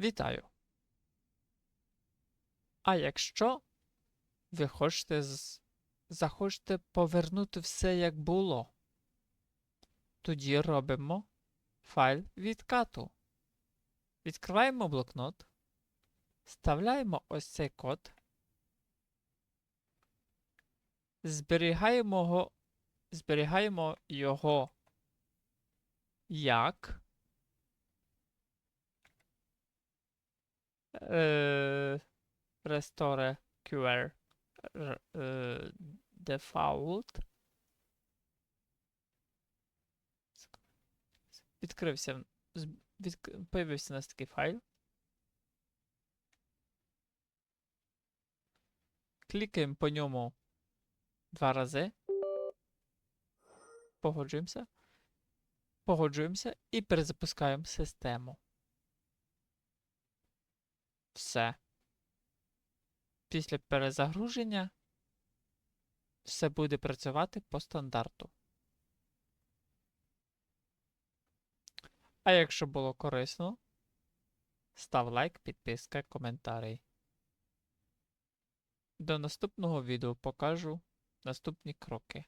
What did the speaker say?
Вітаю! А якщо ви хочете з... захочете повернути все як було, тоді робимо файл відкату. Відкриваємо блокнот, вставляємо ось цей код, зберігаємо його, зберігаємо його як е, restore QR е, default. Відкрився, в- відк- появився у нас такий файл. Клікаємо по ньому два рази. Погоджуємося. Погоджуємося і перезапускаємо систему. Все. Після перезагруження все буде працювати по стандарту. А якщо було корисно, став лайк, підписка, коментарі. До наступного відео покажу наступні кроки.